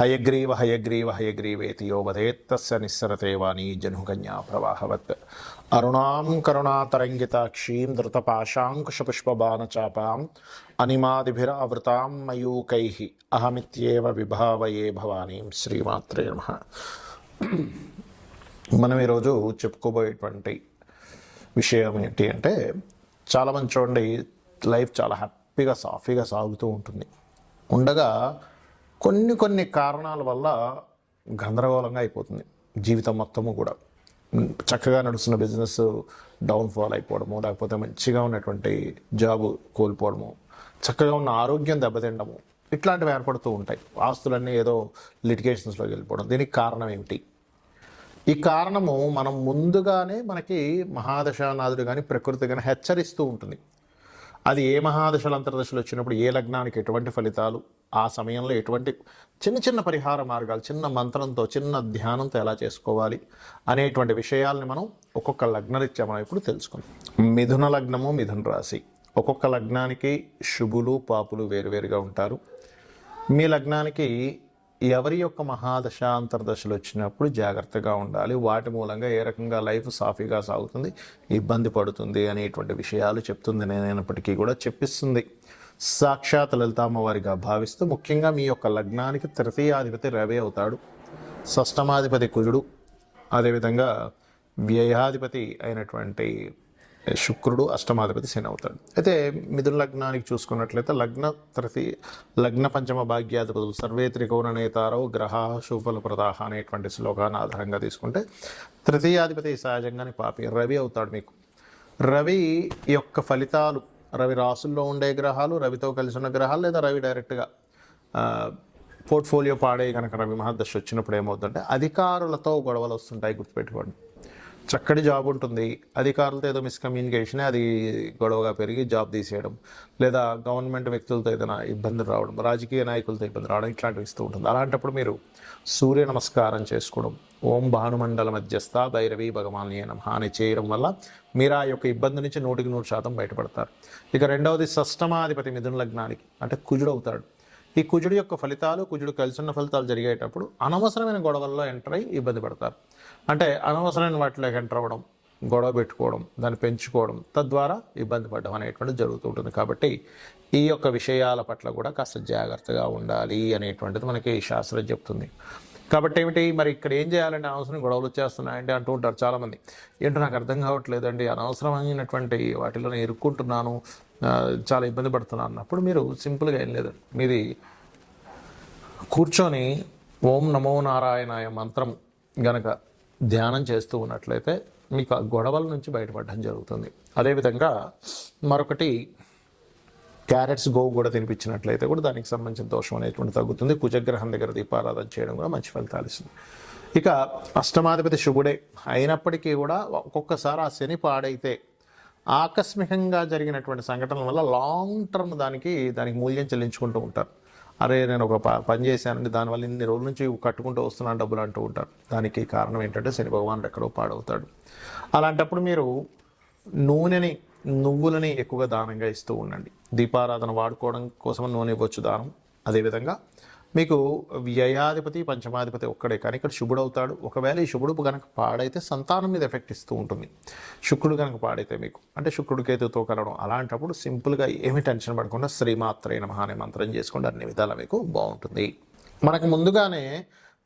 హయగ్రీవ హయగ్రీవ హయగ్రీవేతి యో వదేత్తస్య నిస్సరతే వాణి జనుకన్యా ప్రవాహవత్. అరుణాం కరుణాతరంగితాక్షీం ధృతపాశాంకుశపుష్పబాణచాపాం అనిమాదిభిరావృతాం మయూకై అహమిత్యేవ విభావయే భవానీం శ్రీమాత్రే నమ. మనం ఈరోజు చెప్పుకోబోయేటువంటి విషయం ఏంటి అంటే చాలామంది చూడండి లైఫ్ చాలా హ్యాపీగా సాఫీగా సాగుతూ ఉంటుంది. ఉండగా కొన్ని కొన్ని కారణాల వల్ల గందరగోళంగా అయిపోతుంది జీవితం మొత్తము కూడా. చక్కగా నడుస్తున్న బిజినెస్ డౌన్ఫాల్ అయిపోవడము లేకపోతే మంచిగా ఉన్నటువంటి జాబ్ కోల్పోవడము చక్కగా ఉన్న ఆరోగ్యం దెబ్బతిండము ఇట్లాంటివి ఏర్పడుతూ ఉంటాయి. ఆస్తులన్నీ ఏదో లిటిగేషన్స్లోకి వెళ్ళిపోవడం. దీనికి కారణం ఏమిటి? ఈ కారణము మనం ముందుగానే మనకి మహాదశానాథుడు కానీ ప్రకృతి కానీ హెచ్చరిస్తూ ఉంటుంది. అది ఏ మహాదశలు అంతర్దశలు వచ్చినప్పుడు ఏ లగ్నానికి ఎటువంటి ఫలితాలు ఆ సమయంలో ఎటువంటి చిన్న చిన్న పరిహార మార్గాలు చిన్న మంత్రంతో చిన్న ధ్యానంతో ఎలా చేసుకోవాలి అనేటువంటి విషయాల్ని మనం ఒక్కొక్క లగ్నరీత్యా మనం ఇప్పుడు తెలుసుకుందాం. మిథున లగ్నము మిథున రాశి. ఒక్కొక్క లగ్నానికి శుభులు పాపులు వేరువేరుగా ఉంటారు. మీ లగ్నానికి ఎవరి యొక్క మహాదశ అంతర్దశలు వచ్చినప్పుడు జాగ్రత్తగా ఉండాలి. వాటి మూలంగా ఏ రకంగా లైఫ్ సాఫీగా సాగుతుంది ఇబ్బంది పడుతుంది అనేటువంటి విషయాలు చెప్తుంది. నేనైనప్పటికీ కూడా చెప్పిస్తుంది. సాక్షాత్ లలితామ్మవారిగా భావిస్తూ ముఖ్యంగా మీ యొక్క లగ్నానికి తృతీయాధిపతి రవి అవుతాడు. షష్టమాధిపతి కుజుడు. అదేవిధంగా వ్యయాధిపతి అయినటువంటి శుక్రుడు అష్టమాధిపతి శని అవుతాడు. అయితే మిథున లగ్నానికి చూసుకున్నట్లయితే లగ్న తృతి లగ్న పంచమ భాగ్యాధిపతులు సర్వే త్రికోణ నేతారో గ్రహ శుభల ప్రదాహ అనేటువంటి శ్లోకాన్ని ఆధారంగా తీసుకుంటే తృతీయాధిపతి సహజంగానే పాపి రవి అవుతాడు మీకు. రవి యొక్క ఫలితాలు రవి రాసుల్లో ఉండే గ్రహాలు రవితో కలిసి ఉన్న గ్రహాలు లేదా రవి డైరెక్ట్గా పోర్ట్ఫోలియో పాడే కనుక రవి మహాదశ వచ్చినప్పుడు ఏమవుతుందంటే అధికారులతో గొడవలు వస్తుంటాయి గుర్తుపెట్టుకోండి. చక్కటి జాబ్ ఉంటుంది. అధికారులతో ఏదో మిస్కమ్యూనికేషన్ అది గొడవగా పెరిగి జాబ్ తీసేయడం. లేదా గవర్నమెంట్ వ్యక్తులతో ఏదైనా ఇబ్బంది రావడం రాజకీయ నాయకులతో ఇబ్బంది రావడం ఇట్లాంటివి ఇస్తూ ఉంటుంది. అలాంటప్పుడు మీరు సూర్య నమస్కారం చేసుకోవడం ఓం భానుమండల మధ్యస్థ భైరవి భగవాన్ నమ అని చేయడం వల్ల మీరు ఆ యొక్క ఇబ్బంది నుంచి నూటికి నూరు శాతం బయటపడతారు. ఇక రెండవది షష్టమాధిపతి మిథున లగ్నానికి అంటే కుజుడవుతాడు ఈ కుజుడు యొక్క ఫలితాలు కుజుడు కలిసి ఉన్న ఫలితాలు జరిగేటప్పుడు అనవసరమైన గొడవల్లో ఎంటర్ అయ్యి ఇబ్బంది పడతారు. అంటే అనవసరమైన వాటిలోకి ఎంటర్ అవ్వడం గొడవ పెట్టుకోవడం దాన్ని పెంచుకోవడం తద్వారా ఇబ్బంది పడడం అనేటువంటిది జరుగుతూ ఉంటుంది కాబట్టి ఈ యొక్క విషయాల పట్ల కూడా కాస్త జాగ్రత్తగా ఉండాలి అనేటువంటిది మనకి ఈ శాస్త్రం చెప్తుంది. కాబట్టి ఏమిటి మరి ఇక్కడ ఏం చేయాలంటే అనవసరం గొడవలు వచ్చేస్తున్నాయండి అంటూ ఉంటారు చాలామంది. ఏంటో నాకు అర్థం కావట్లేదండి. అనవసరమైనటువంటి వాటిలో నేను ఇరుక్కుంటున్నాను చాలా ఇబ్బంది పడుతున్నాను అన్నప్పుడు మీరు సింపుల్గా ఏం లేదండి మీది కూర్చొని ఓం నమో నారాయణాయ మంత్రం గనక ధ్యానం చేస్తూ ఉన్నట్లయితే మీకు ఆ గొడవల నుంచి బయటపడడం జరుగుతుంది. అదేవిధంగా మరొకటి క్యారెట్స్ గోవు కూడా తినిపించినట్లయితే కూడా దానికి సంబంధించిన దోషం అనేటువంటి తగ్గుతుంది. కుజగ్రహం దగ్గర దీపారాధన చేయడం కూడా మంచి ఫలితాలు ఇస్తుంది. ఇక అష్టమాధిపతి శుభుడే అయినప్పటికీ కూడా ఒక్కొక్కసారి ఆ శని పాడైతే ఆకస్మికంగా జరిగినటువంటి సంఘటనల వల్ల లాంగ్ టర్మ్ దానికి దానికి మూల్యం చెల్లించుకుంటూ ఉంటారు. అరే నేను ఒక ప- పని చేశానండి దానివల్ల ఇన్ని రోజుల నుంచి కట్టుకుంటూ వస్తున్నాను డబ్బులు అంటూ ఉంటారు. దానికి కారణం ఏంటంటే శని భగవానుడు ఎక్కడో పాడవుతాడు. అలాంటప్పుడు మీరు నూనెని నువ్వులని ఎక్కువగా దానంగా ఇస్తూ ఉండండి. దీపారాధన వాడుకోవడం కోసం నూనె ఇవ్వచ్చు దానం. అదేవిధంగా మీకు వ్యయాధిపతి పంచమాధిపతి ఒక్కడే కానీ ఇక్కడ శుభుడు అవుతాడు. ఒకవేళ ఈ శుభుడు కనుక పాడైతే సంతానం మీద ఎఫెక్ట్ ఇస్తూ ఉంటుంది. శుక్రుడు కనుక పాడైతే మీకు అంటే శుక్రుడు కేతుతో కలవడం అలాంటప్పుడు సింపుల్గా ఏమి టెన్షన్ పడకుండా శ్రీమాత్రైన మహానే మంత్రం చేసుకోండి. అన్ని విధాలా మీకు బాగుంటుంది. మనకు ముందుగానే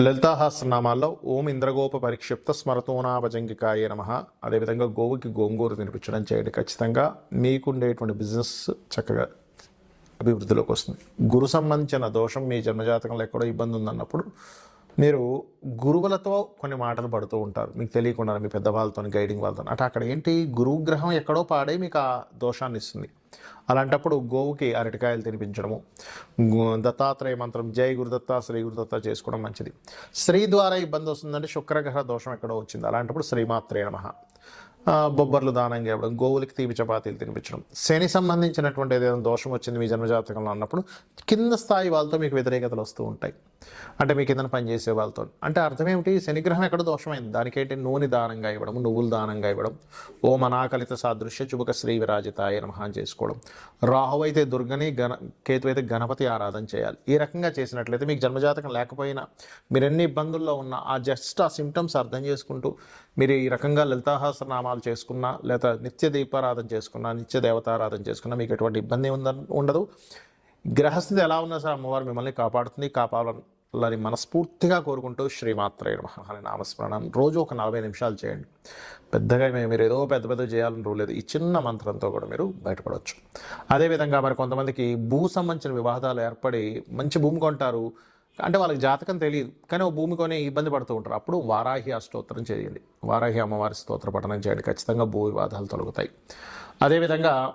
లలితాహాస్రనామాల్లో ఓం ఇంద్రగోప పరిక్షిప్త స్మరతోనాభజంగికాయ నమ. అదేవిధంగా గోవుకి గోంగూర తినిపించడం చేయండి ఖచ్చితంగా. మీకుండేటువంటి బిజినెస్ చక్కగా అభివృద్ధిలోకి వస్తుంది. గురు సంబంధించిన దోషం మీ జన్మజాతకంలో ఎక్కడో ఇబ్బంది ఉందన్నప్పుడు మీరు గురువులతో కొన్ని మాటలు పడుతూ ఉంటారు. మీకు తెలియకుండా మీ పెద్దవాళ్ళతో గైడింగ్ వాళ్ళతో అంటే అక్కడ ఏంటి? గురువు గ్రహం ఎక్కడో పాడే మీకు ఆ దోషాన్ని ఇస్తుంది. అలాంటప్పుడు గోవుకి అరటికాయలు తినిపించడము దత్తాత్రేయ మంత్రం జై గురుదత్త శ్రీ గురుదత్త చేసుకోవడం మంచిది. స్త్రీ ద్వారా ఇబ్బంది వస్తుందంటే శుక్రగ్రహ దోషం ఎక్కడో వచ్చింది. అలాంటప్పుడు శ్రీమాత్రే నమ. బొబ్బర్లు దానంగా ఇవ్వడం గోవులకి తీపి చపాతీలు తినిపించడం. శని సంబంధించినటువంటి ఏదైనా దోషం వచ్చింది మీ జన్మజాతకంలో అన్నప్పుడు కింద స్థాయి వాళ్ళతో మీకు వ్యతిరేకతలు వస్తూ ఉంటాయి. అంటే మీ కింద పనిచేసే వాళ్ళతో. అంటే అర్థం ఏమిటి? శనిగ్రహం ఎక్కడ దోషమైంది? దానికేంటి? నూనె దానంగా ఇవ్వడం నువ్వులు దానంగా ఇవ్వడం. ఓ మనాకలిత సాదృశ్య చుబుక శ్రీ విరాజితాయ నమః అని చేసుకోవడం. రాహు అయితే దుర్గని గణ కేతు అయితే గణపతి ఆరాధన చేయాలి. ఈ రకంగా చేసినట్లయితే మీకు జన్మజాతకం లేకపోయినా మీరు ఎన్ని ఇబ్బందుల్లో ఉన్నా ఆ జస్ట్ ఆ సిమ్టమ్స్ అర్థం చేసుకుంటూ మీరు ఈ రకంగా లలితాహాసనామాలు చేసుకున్నా లేదా నిత్య దీపారాధన చేసుకున్నా నిత్య దేవతారాధన చేసుకున్నా మీకు ఎటువంటి ఇబ్బంది ఉందని ఉండదు. గ్రహస్థితి ఎలా ఉన్నా సరే అమ్మవారు మిమ్మల్ని కాపాడుతుంది కాపాడాలని మనస్ఫూర్తిగా కోరుకుంటూ శ్రీమాత్రే నమః. అని నామస్మరణం రోజు ఒక నలభై నిమిషాలు చేయండి. పెద్దగా మీరు ఏదో పెద్ద పెద్ద చేయాలని రూల్ లేదు. ఈ చిన్న మంత్రంతో కూడా మీరు బయటపడవచ్చు. అదేవిధంగా మరి కొంతమందికి భూ సంబంధించిన వివాదాలు ఏర్పడి మంచి భూమి కొంటారు. అంటే వాళ్ళకి జాతకం తెలియదు. కానీ ఓ భూమి కొనే ఇబ్బంది పడుతూ ఉంటారు. అప్పుడు వారాహి అష్టోత్తరం చేయండి. వారాహి అమ్మవారి స్తోత్ర పఠనం చేయండి. ఖచ్చితంగా భూ వివాదాలు తొలగుతాయి. అదేవిధంగా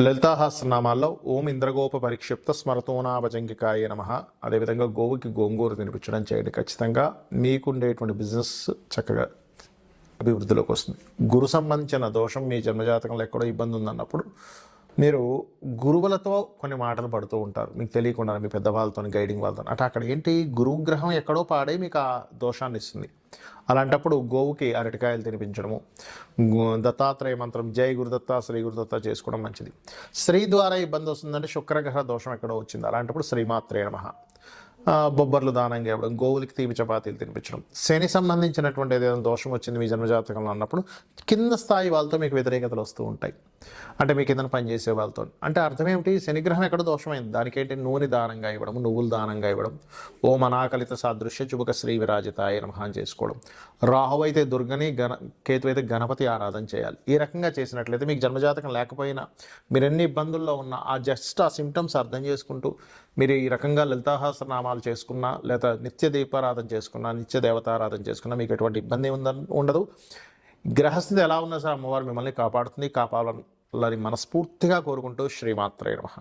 లలితాహాస్రనామాల్లో ఓం ఇంద్రగోప పరిక్షిప్త స్మరతోనాభజంగికాయ నమ. అదేవిధంగా గోవుకి గోంగూర తినిపించడం చేయండి ఖచ్చితంగా. మీకుండేటువంటి బిజినెస్ చక్కగా అభివృద్ధిలోకి వస్తుంది. గురు సంబంధించిన దోషం మీ జన్మజాతకంలో ఎక్కడో ఇబ్బంది ఉందన్నప్పుడు మీరు గురువులతో కొన్ని మాటలు పడుతూ ఉంటారు. మీకు తెలియకుండా మీ పెద్దవాళ్ళతో గైడింగ్ వాళ్ళతో అంటే అక్కడ ఏంటి? గురువు గ్రహం ఎక్కడో పాడే మీకు ఆ దోషాన్ని ఇస్తుంది. అలాంటప్పుడు గోవుకి అరటికాయలు తినిపించడము దత్తాత్రేయ మంత్రం జై గురుదత్త శ్రీ గురుదత్త చేసుకోవడం మంచిది. స్త్రీ ద్వారా ఇబ్బంది వస్తుందంటే శుక్రగ్రహ దోషం ఎక్కడో వచ్చింది. అలాంటప్పుడు శ్రీమాత్రే నమ. బొబ్బర్లు దానంగా ఇవ్వడం గోవులకి తీపి చపాతీలు తినిపించడం. శని సంబంధించినటువంటి ఏదైనా దోషం వచ్చింది మీ జన్మజాతకంలో అన్నప్పుడు కింద స్థాయి వాళ్ళతో మీకు వ్యతిరేకతలు వస్తూ ఉంటాయి. అంటే మీ కింద పనిచేసే వాళ్ళతో. అంటే అర్థం ఏమిటి? శనిగ్రహం ఎక్కడ దోషమైంది? దానికేంటి? నూనె దానంగా ఇవ్వడం నువ్వులు దానంగా ఇవ్వడం ఓ మనాకలిత సాదృశ్య చుబుక శ్రీ విరాజితాయ నమః అని చేసుకోవడం. రాహు అయితే దుర్గని గణ కేతు అయితే గణపతి ఆరాధన చేయాలి. ఈ రకంగా చేసినట్లయితే మీకు జన్మజాతకం లేకపోయినా మీరు ఎన్ని ఇబ్బందుల్లో ఉన్నా ఆ జస్ట్ ఆ సిమ్టమ్స్ అర్థం చేసుకుంటూ మీరు ఈ రకంగా లలితాహాసనామాలు చేసుకున్నా లేదా నిత్య దీపారాధన చేసుకున్నా నిత్య దేవతారాధన చేసుకున్నా మీకు ఎటువంటి ఇబ్బంది ఉందని ఉండదు. గ్రహస్థితి ఎలా ఉన్నా సరే అమ్మవారు మిమ్మల్ని కాపాడుతుంది కాపాడాలని మనస్ఫూర్తిగా కోరుకుంటూ శ్రీమాత్రే నమః.